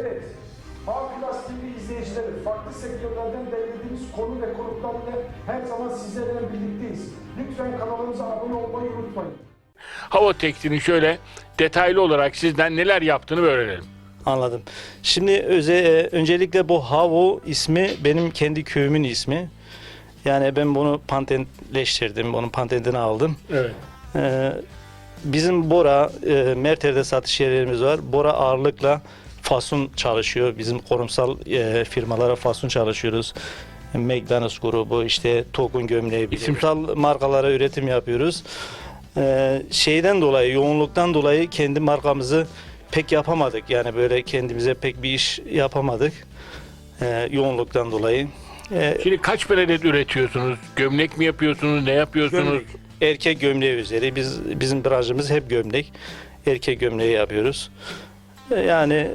Evet, A Plus TV izleyicileri, farklı sektörlerden derlediğimiz konu ve konuklarla her zaman sizlerle birlikteyiz. Lütfen kanalımıza abone olmayı unutmayın. Hava Tekstil'in şöyle detaylı olarak sizden neler yaptığını öğrenelim. Anladım. Şimdi öze, e, öncelikle bu Havo ismi benim kendi köyümün ismi. Yani ben bunu patentleştirdim, bunu patentini aldım. Evet. Ee, bizim Bora, e, Merter'de satış yerlerimiz var. Bora ağırlıkla fason çalışıyor. Bizim kurumsal e, firmalara fason çalışıyoruz. McDonald's grubu, işte Tokun gömleği, kurumsal markalara üretim yapıyoruz. Ee, şeyden dolayı, yoğunluktan dolayı kendi markamızı pek yapamadık. Yani böyle kendimize pek bir iş yapamadık. Ee, yoğunluktan dolayı. Ee, Şimdi kaç adet üretiyorsunuz? Gömlek mi yapıyorsunuz? Ne yapıyorsunuz? Gömlek. Erkek gömleği üzeri. Biz bizim branşımız hep gömlek. Erkek gömleği yapıyoruz. E, Yani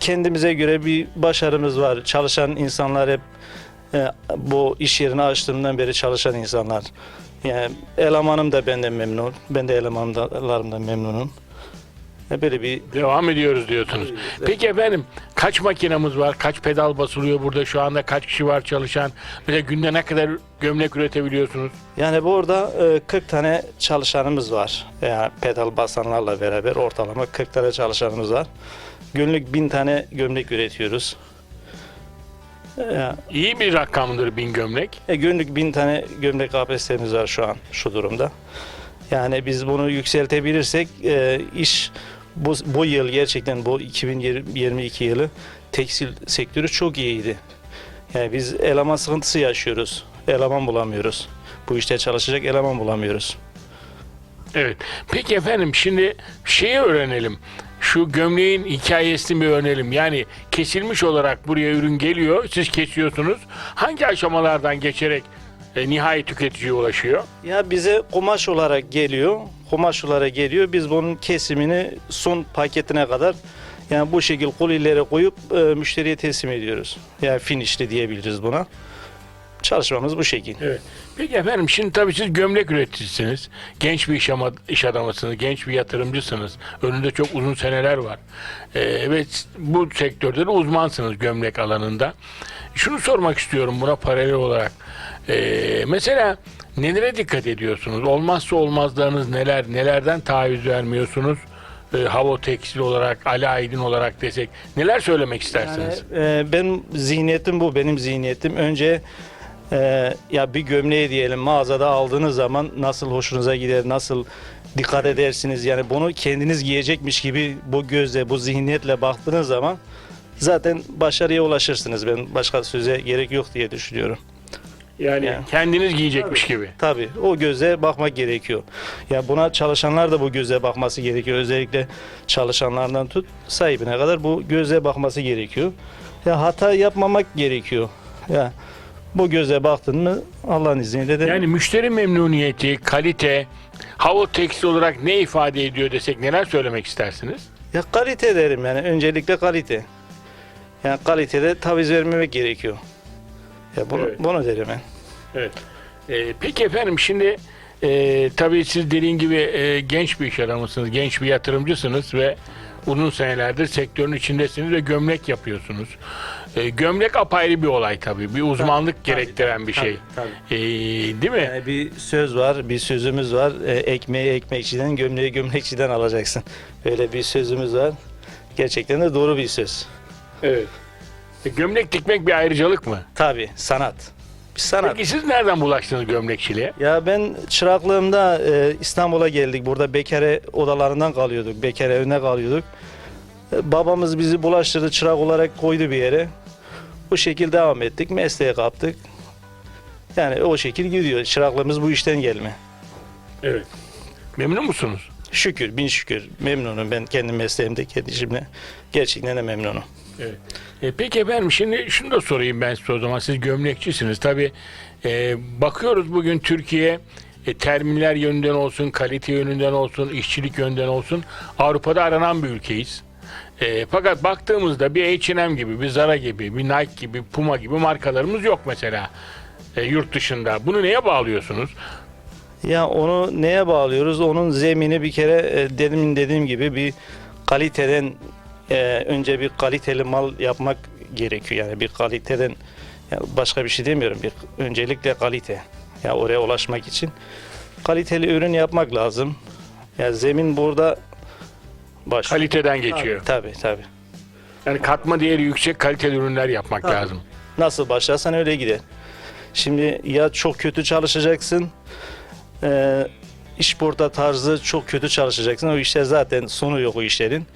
kendimize göre bir başarımız var. Çalışan insanlar hep e, bu iş yerini açtığımdan beri çalışan insanlar. Yani elemanım da benden memnun. Ben de elemanlarımdan memnunum. Böyle bir Devam ediyoruz diyorsunuz. Peki efendim kaç makinamız var? Kaç pedal basılıyor burada? Şu anda kaç kişi var çalışan? Mesela günde ne kadar gömlek üretebiliyorsunuz? Yani burada e, 40 tane çalışanımız var. Yani pedal basanlarla beraber ortalama 40 tane çalışanımız var. Günlük 1000 tane gömlek üretiyoruz. E, İyi bir rakamdır bin gömlek. e, günlük 1000 tane gömlek kapasitemiz var şu an şu durumda. Yani biz bunu yükseltebilirsek e, iş bu, bu yıl gerçekten bu 2022 yılı tekstil sektörü çok iyiydi. Yani biz eleman sıkıntısı yaşıyoruz. Eleman bulamıyoruz. Bu işte çalışacak eleman bulamıyoruz. Evet. Peki efendim şimdi şeyi öğrenelim. Şu gömleğin hikayesini bir öğrenelim. Yani kesilmiş olarak buraya ürün geliyor. Siz kesiyorsunuz. Hangi aşamalardan geçerek e, nihai tüketiciye ulaşıyor? Ya bize kumaş olarak geliyor. Kumaş olarak geliyor. Biz bunun kesimini son paketine kadar yani bu şekil kolilere koyup e, müşteriye teslim ediyoruz. Yani finishli diyebiliriz buna. Çalışmamız bu şekil. Evet. Peki efendim şimdi tabii siz gömlek üreticisiniz. Genç bir iş, ama, iş adamısınız, genç bir yatırımcısınız. Önünde çok uzun seneler var. Ee, ve bu sektörde de uzmansınız gömlek alanında. Şunu sormak istiyorum buna paralel olarak. Ee, mesela nelere dikkat ediyorsunuz? Olmazsa olmazlarınız neler? Nelerden taviz vermiyorsunuz? Ee, Havo Tekstil olarak, Ali Aydın olarak desek. Neler söylemek istersiniz? Yani, e, benim zihniyetim bu. Benim zihniyetim önce e, ya bir gömleği diyelim mağazada aldığınız zaman nasıl hoşunuza gider, nasıl dikkat edersiniz. Yani bunu kendiniz giyecekmiş gibi bu gözle, bu zihniyetle baktığınız zaman zaten başarıya ulaşırsınız. Ben başka söze gerek yok diye düşünüyorum. yani yani. kendiniz giyecekmiş gibi. Tabii o göze bakmak gerekiyor. Ya buna çalışanlar da bu göze bakması gerekiyor. Özellikle çalışanlardan tut sahibine kadar bu göze bakması gerekiyor. Ya hata yapmamak gerekiyor. Ya bu göze baktın mı Allah'ın izniyle de Yani müşteri memnuniyeti, kalite, hava tekstil olarak ne ifade ediyor desek neler söylemek istersiniz? ya kalite derim yani öncelikle kalite. Yani kalitede taviz vermemek gerekiyor. Ya bunu Evet. bunu derim ben. Evet. Ee, peki efendim şimdi e, tabii siz dediğin gibi e, genç bir iş adamısınız, genç bir yatırımcısınız ve uzun senelerdir sektörün içindesiniz ve gömlek yapıyorsunuz. E, gömlek apayrı bir olay tabii. Bir uzmanlık Tabii, gerektiren bir tabii, şey. tabii. E, değil mi? Yani bir söz var, bir sözümüz var. E, ekmeği ekmekçiden, gömleği gömlekçiden alacaksın. Böyle bir sözümüz var. Gerçekten de doğru bir söz. Evet. E, gömlek dikmek bir ayrıcalık mı? Tabii sanat. Bir sanat. Peki siz nereden bulaştınız gömlekçiliğe? Ya ben çıraklığımda e, İstanbul'a geldik. Burada bekare odalarından kalıyorduk. Bekare evine kalıyorduk. E, babamız bizi bulaştırdı, çırak olarak koydu bir yere. Bu şekilde devam ettik. Mesleğe kaptık. Yani o şekil gidiyor. Çıraklığımız bu işten gelme. Evet. Memnun musunuz? Şükür, bin şükür. Memnunum ben kendi mesleğimde, kendi işimle. Gerçekten de memnunum. Evet. E, peki efendim şimdi şunu da sorayım ben size o zaman. Siz gömlekçisiniz. Tabii e, bakıyoruz bugün Türkiye e, terminler yönünden olsun, kalite yönünden olsun, işçilik yönünden olsun Avrupa'da aranan bir ülkeyiz. E, fakat baktığımızda bir H&M gibi, bir Zara gibi, bir Nike gibi, Puma gibi markalarımız yok mesela e, yurt dışında. Bunu neye bağlıyorsunuz? Ya onu neye bağlıyoruz? Onun zemini bir kere e, dedim dediğim gibi bir kaliteden e, önce bir kaliteli mal yapmak gerekiyor. Yani bir kaliteden ya başka bir şey demiyorum. Bir öncelikle kalite. Ya oraya ulaşmak için kaliteli ürün yapmak lazım. Ya zemin burada baş. Kaliteden geçiyor. Tabii tabii. Yani katma değeri yüksek kaliteli ürünler yapmak Tabii. lazım. Nasıl başlarsan öyle gider. Şimdi ya çok kötü çalışacaksın, e, iş burada tarzı çok kötü çalışacaksın. O işler zaten sonu yok o işlerin.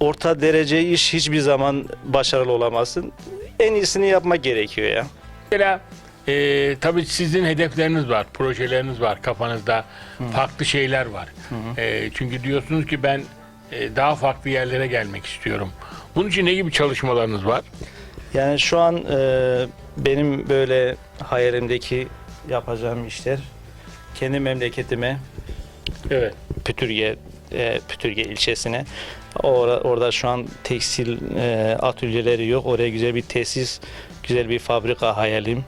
Orta derece iş hiçbir zaman başarılı olamazsın. En iyisini yapmak gerekiyor ya. Mesela e, tabii sizin hedefleriniz var, projeleriniz var kafanızda, farklı şeyler var. E, çünkü diyorsunuz ki ben daha farklı yerlere gelmek istiyorum. Bunun için ne gibi çalışmalarınız var? Yani şu an e, benim böyle hayalimdeki yapacağım işler kendi memleketime Evet. Pütürge e, Pütürge ilçesine. Orada, orada şu an tekstil e, atölyeleri yok. Oraya güzel bir tesis, güzel bir fabrika hayalim.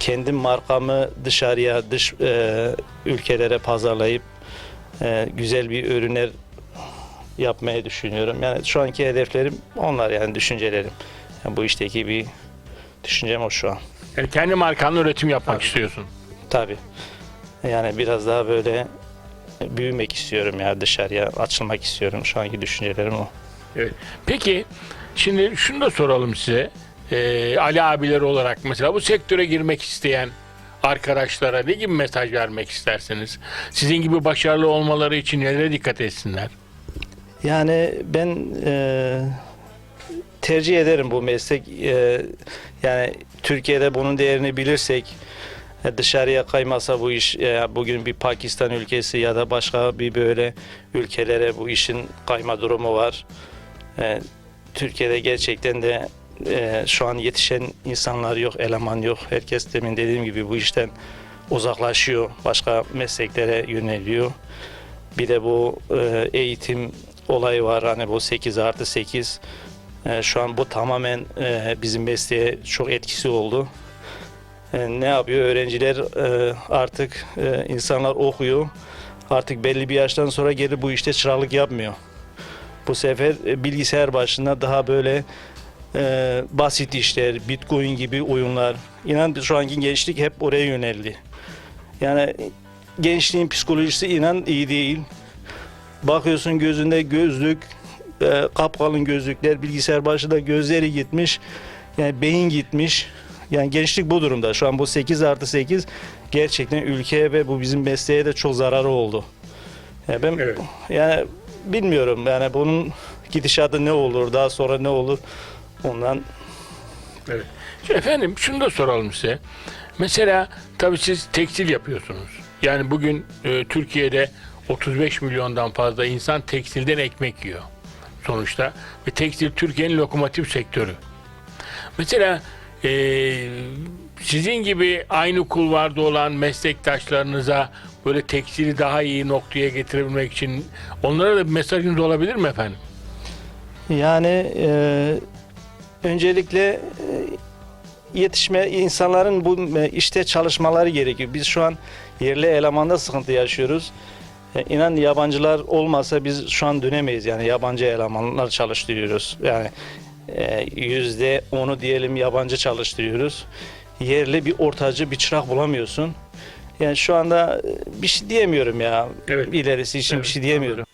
Kendim markamı dışarıya, dış e, ülkelere pazarlayıp e, güzel bir ürünler yapmayı düşünüyorum. Yani şu anki hedeflerim onlar yani düşüncelerim. Yani bu işteki bir düşüncem o şu an. Yani kendi markanla üretim yapmak istiyorsun. Tabii. Yani biraz daha böyle büyümek istiyorum ya dışarıya açılmak istiyorum. Şu anki düşüncelerim o. Evet. Peki şimdi şunu da soralım size. E, Ali abiler olarak mesela bu sektöre girmek isteyen arkadaşlara ne gibi mesaj vermek istersiniz? Sizin gibi başarılı olmaları için nelere dikkat etsinler? Yani ben e, tercih ederim bu meslek. E, yani Türkiye'de bunun değerini bilirsek e, dışarıya kaymasa bu iş e, bugün bir Pakistan ülkesi ya da başka bir böyle ülkelere bu işin kayma durumu var. E, Türkiye'de gerçekten de e, şu an yetişen insanlar yok, eleman yok. Herkes demin dediğim gibi bu işten uzaklaşıyor, başka mesleklere yöneliyor. Bir de bu e, eğitim olayı var. Hani bu 8 artı 8. E, şu an bu tamamen e, bizim mesleğe çok etkisi oldu. E, ne yapıyor? Öğrenciler artık insanlar okuyor. Artık belli bir yaştan sonra geri bu işte çıralık yapmıyor. Bu sefer bilgisayar başında daha böyle basit işler, bitcoin gibi oyunlar. İnan şu anki gençlik hep oraya yöneldi. Yani gençliğin psikolojisi inan iyi değil. Bakıyorsun gözünde gözlük, e, kapkalın gözlükler, bilgisayar başında gözleri gitmiş. Yani beyin gitmiş. Yani gençlik bu durumda. Şu an bu 8 artı 8 gerçekten ülkeye ve bu bizim mesleğe de çok zararı oldu. Yani ben Evet. yani bilmiyorum yani bunun gidişatı ne olur, daha sonra ne olur ondan Evet. Efendim şunu da soralım size. Mesela tabii siz tekstil yapıyorsunuz. Yani bugün e, Türkiye'de 35 milyondan fazla insan tekstilden ekmek yiyor sonuçta. Ve tekstil Türkiye'nin lokomotif sektörü. Mesela e, sizin gibi aynı kulvarda olan meslektaşlarınıza böyle tekstili daha iyi noktaya getirebilmek için onlara da bir mesajınız olabilir mi efendim? Yani e, öncelikle e, yetişme insanların bu e, işte çalışmaları gerekiyor. Biz şu an yerli elemanda sıkıntı yaşıyoruz. E, inan yabancılar olmasa biz şu an dönemeyiz. Yani yabancı elemanlar çalıştırıyoruz. Yani e, yüzde onu diyelim yabancı çalıştırıyoruz. Yerli bir ortacı bir çırak bulamıyorsun. Yani şu anda e, bir şey diyemiyorum ya. Evet. İlerisi için bir Evet, şey diyemiyorum.